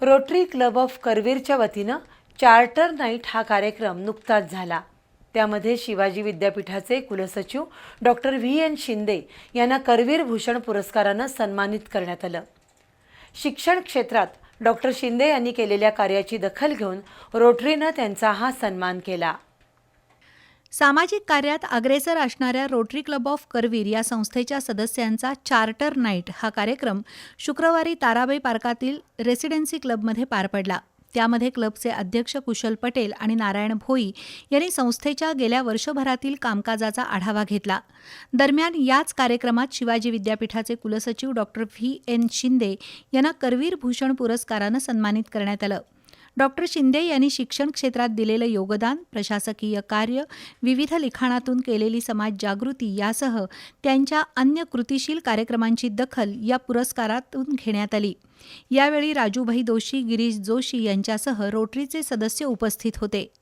Rotary club of करवीरच्या वतीनं charter night हा कार्यक्रम नुकताच झाला. त्यामध्ये शिवाजी विद्यापीठाचे कुलसचिव डॉक्टर व्ही. एन. शिंदे यांना करवीर भूषण पुरस्कारानं सन्मानित करण्यात आलं. शिक्षण क्षेत्रात डॉक्टर शिंदे यांनी केलेल्या कार्याची दखल घेऊन रोटरीनं त्यांचा हा सन्मान केला. सामाजिक कार्यात अग्रेसर असणाऱ्या रोटरी क्लब ऑफ करवीर या संस्थेच्या सदस्यांचा चार्टर नाईट हा कार्यक्रम शुक्रवारी ताराबाई पार्कातील रेसिडेन्सी क्लबमध्ये पार पडला. त्यामध्ये क्लबचे अध्यक्ष कुशल पटेल आणि नारायण भोई यांनी संस्थेच्या गेल्या वर्षभरातील कामकाजाचा आढावा घेतला. दरम्यान याच कार्यक्रमात शिवाजी विद्यापीठाचे कुलसचिव डॉक्टर व्ही एन शिंदे यांना करवीर भूषण पुरस्कारानं सन्मानित करण्यात आलं. डॉक्टर शिंदे यांनी शिक्षण क्षेत्रात दिलेलं योगदान प्रशासकीय कार्य विविध लिखाणातून केलेली समाज जागृती यासह त्यांच्या अन्य कृतिशील कार्यक्रमांची दखल या पुरस्कारातून घेण्यात आली. यावेळी राजूभाई दोशी गिरीश जोशी यांच्यासह रोटरीचे सदस्य उपस्थित होते.